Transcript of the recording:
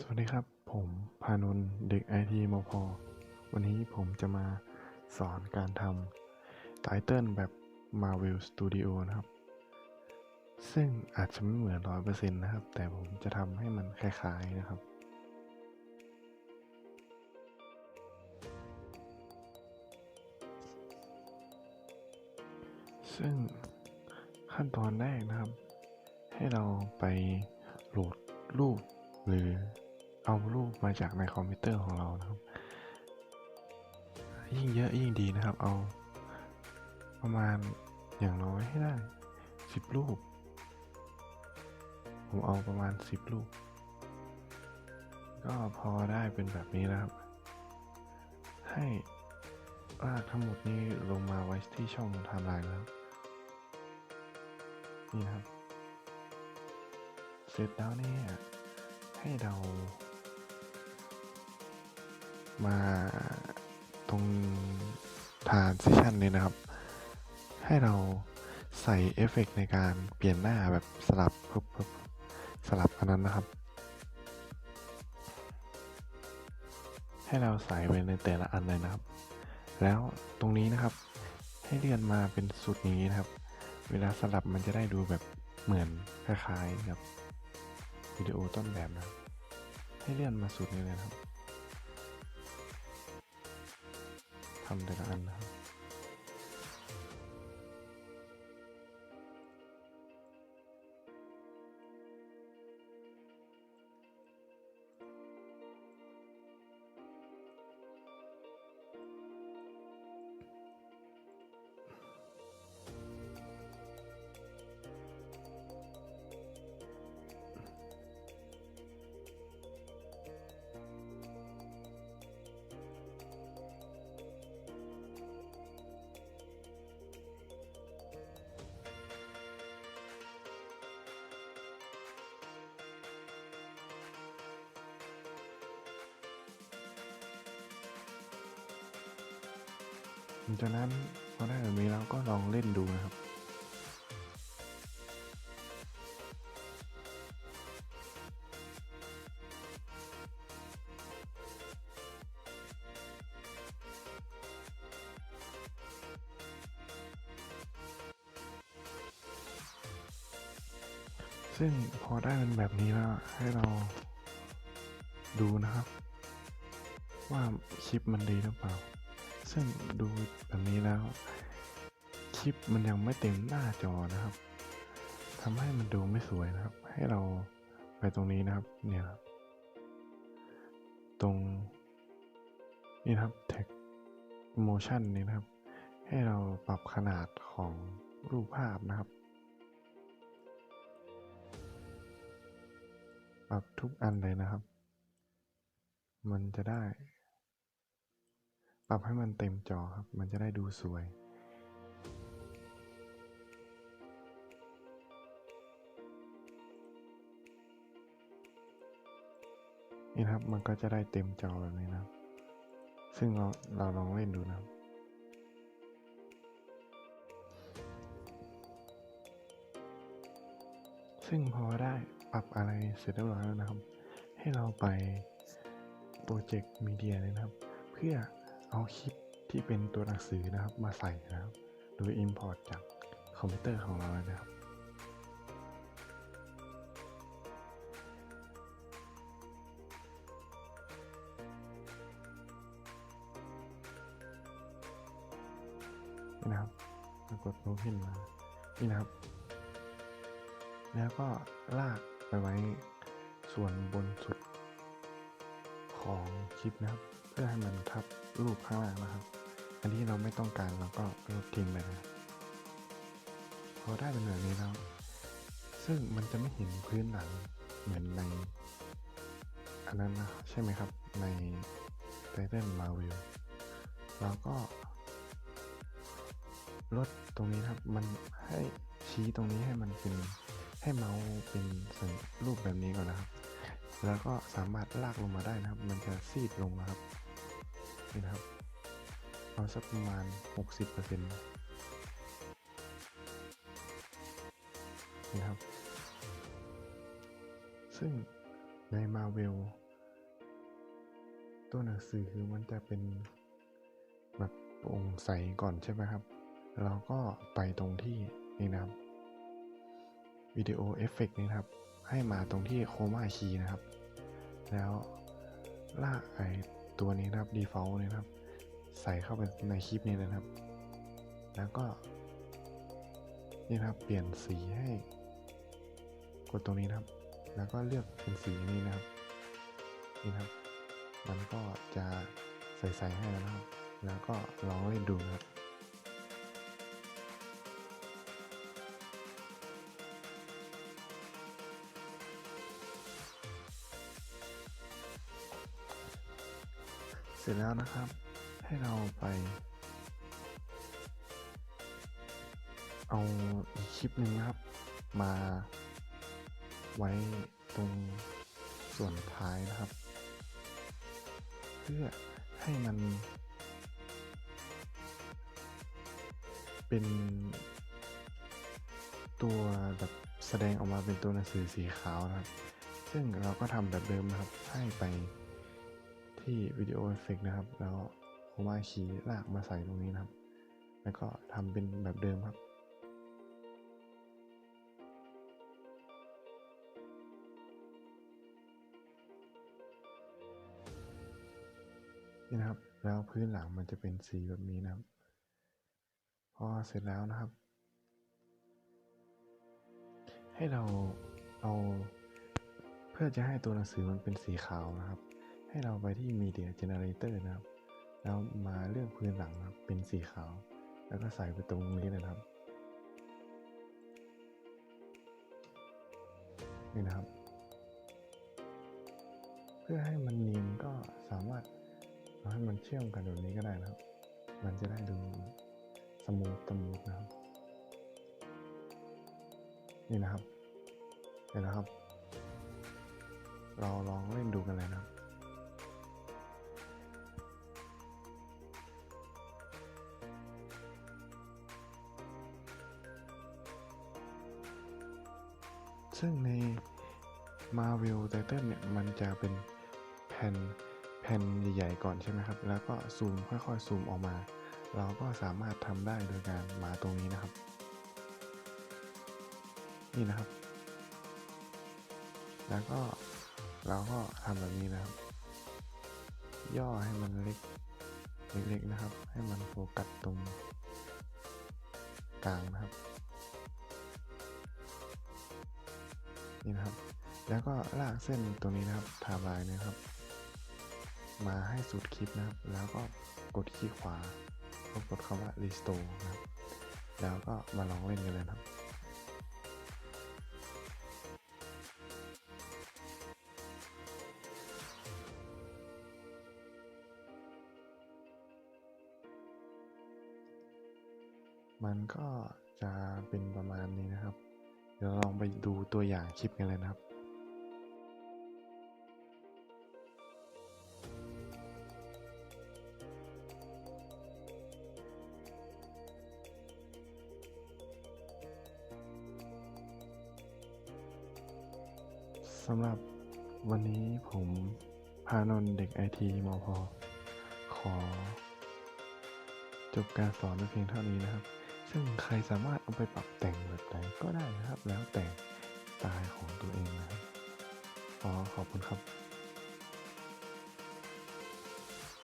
สวัสดีครับ ผมพานุนเด็กไอทีมพวันนี้ผมจะมาสอนการทำไตเติลแบบ Marvel Studio นะครับ ซึ่งอาจจะไม่เหมือนร้อยเปอร์เซ็นต์นะครับ แต่ผมจะทำให้มันคล้ายๆนะครับ ซึ่งขั้นตอนแรกนะครับ ให้เราไปโหลดรูปหรือ เอารูปมาจากในคอมพิวเตอร์ของเรานะครับ ยิ่งเยอะยิ่งดีนะครับ เอาประมาณอย่างน้อยให้ได้สิบรูป ผมเอาประมาณสิบรูป ก็พอได้เป็นแบบนี้แล้วครับ ให้ลากทั้งหมดนี้ลงมาไว้ที่ช่องไทม์ไลน์แล้ว นี่นะครับ เสร็จแล้วเนี่ยให้เรา มาตรงทานซิชันนี้นะครับ ให้เราใส่เอฟเฟกต์ในการเปลี่ยนหน้าแบบสลับปึ๊บบสลับอันนั้นนะครับ ให้เราใส่ไปในแต่ละอันเลยนะครับ แล้วตรงนี้นะครับ ให้เลื่อนมาเป็นสุดนี้นะครับ เวลาสลับมันจะได้ดูแบบเหมือนคล้ายๆกับวิดีโอต้นแบบนะให้เลื่อนมาสุดนี้เลยนะครับ ทำแต่ละ จากนั้นพอได้แบบนี้แล้วก็ลองเล่นดูนะครับ ซึ่งพอได้เป็นแบบนี้แล้วให้เราดูนะครับ ว่าคลิปมันดีหรือเปล่า ซึ่งดูแบบนี้แล้ว คลิปมันยังไม่เต็มหน้าจอนะครับทำให้มันดูไม่สวยนะครับ ให้เราไปตรงนี้นะครับ เนี่ยตรงนี่นะครับ text motion นี่นะครับ ให้เราปรับขนาดของรูปภาพนะครับ ปรับทุกอันเลยนะครับ มันจะได้ ปรับให้มันเต็มจอครับ มันจะได้ดูสวย นี่ครับ มันก็จะได้เต็มจอแบบนี้นะ ซึ่งเราเราลองเล่นดูนะครับซึ่งพอได้ปรับอะไรเสร็จเรียบร้อยแล้วนะครับ ให้เราไปโปรเจกต์มีเดียเลยนะครับ เพื่อ เอาคลิปที่เป็นตัวหนังสือนะครับมาใส่นะครับ โดย Import จากคอมพิวเตอร์ของเราเลยนะครับนี่นะครับปรากฏโปรขึ้นมา นี่นะครับ แล้วก็ลากไปไว้ส่วนบนสุดของคลิปนะครับ พื่อให้มันทับรูปข้างล่างนะครับ อันที่เราไม่ต้องการเราก็ลบทิ้งไปนะพอได้เป็นแบบนี้แล้ว ซึ่งมันจะไม่เห็นพื้นหลังเหมือนในอันนั้นนะใช่ไหมครับในไตเติลมาวิลเราก็ลดตรงนี้ครับ มันให้ชี้ตรงนี้ให้มันเป็นให้เมาส์เป็นสัญรูปแบบนี้ก่อนนะครับ แล้วก็สามารถลากลงมาได้นะครับ มันจะซีดลงนะครับ นี่นะครับเอาสักประมาณ 60%นี่นะครับ ซึ่งใน Marvel ตัวหนังสือคือมันจะเป็นแบบโปร่งใสก่อนใช่ไหมครับ เราก็ไปตรงที่นี่นะครับวิดีโอเอฟเฟกนี่นะครับ ให้มาตรงที่โคม่าคีนะครับ แล้วลากไอ ตัวนี้นะครับ default นี่นะครับ ใส่เข้าไปในคลิปนี้เลยนะครับ แล้วก็ นี่นะครับ เปลี่ยนสีให้ กดตรงนี้นะครับ แล้วก็เลือกเป็นสีนี้นะครับ นี่นะครับ มันก็จะใส่ให้แล้วนะครับ แล้วก็ลองเล่นดูนะครับ ร็จแล้วนะครับ ให้เราไป เอาอีกคลิปหนึ่งนะครับ มาไว้ตรงส่วนท้ายนะครับ เพื่อให้มัน เป็นตัวแบบแสดงออกมาเป็นตัวหนังสือสีขาวนะครับ ซึ่งเราก็ทำแบบเดิมนะครับให้ไป ที่วิดีโอเอฟเฟกนะครับ แล้วโคมาคีย์ลากมาใส่ตรงนี้นะครับ แล้วก็ทำเป็นแบบเดิมครับนี่นะครับ แล้วพื้นหลังมันจะเป็นสีแบบนี้นะครับ พอเสร็จแล้วนะครับ ให้เราเอาเพื่อจะให้ตัวหนังสือมันเป็นสีขาวนะครับ ให้เราไปที่ Media Generator นะครับ แล้วมาเลือกพื้นหลังนะครับเป็นสีขาว แล้วก็ใส่ไปตรงนี้นะครับ นี่นะครับ เพื่อให้มันเนียนก็สามารถเอาให้มันเชื่อมกันแบบนี้ก็ได้นะครับ มันจะได้ดูสมูทสมูทนะครับ นี่นะครับเห็นแล้วครับ เราลองเล่นดูกันเลยนะครับ ซึ่งใน Marvel Titan เนี่ย มันจะเป็นแผ่นแผ่นใหญ่ๆก่อนใช่ไหมครับ แล้วก็ซูมค่อยๆซูมออกมา เราก็สามารถทำได้โดยการมาตรงนี้นะครับ นี่นะครับ แล้วก็เราก็ทำแบบนี้นะครับ ย่อให้มันเล็กเล็กๆนะครับ ให้มันโฟกัสตรงกลางนะครับ นี่นะครับ แล้วก็ลากเส้นตัวนี้นะครับไทม์ไลน์นะครับ มาให้สุดคลิปนะครับ แล้วก็กดคลิกขวาแล้วกดคำว่า restore นะครับ แล้วก็มาลองเล่นกันเลยนะครับมันก็จะเป็นประมาณนี้นะครับ เดี๋ยวลองไปดูตัวอย่างคลิปกันเลยนะครับสำหรับวันนี้ผมพานนท์เด็กไอทีมอพอขอ จบการสอนในเพียงเท่านี้นะครับ ซึ่งใครสามารถเอาไปปรับแต่งแบบไหนก็ได้นะครับ แล้วแต่สไตล์ของตัวเองนะครับขอขอบคุณครับ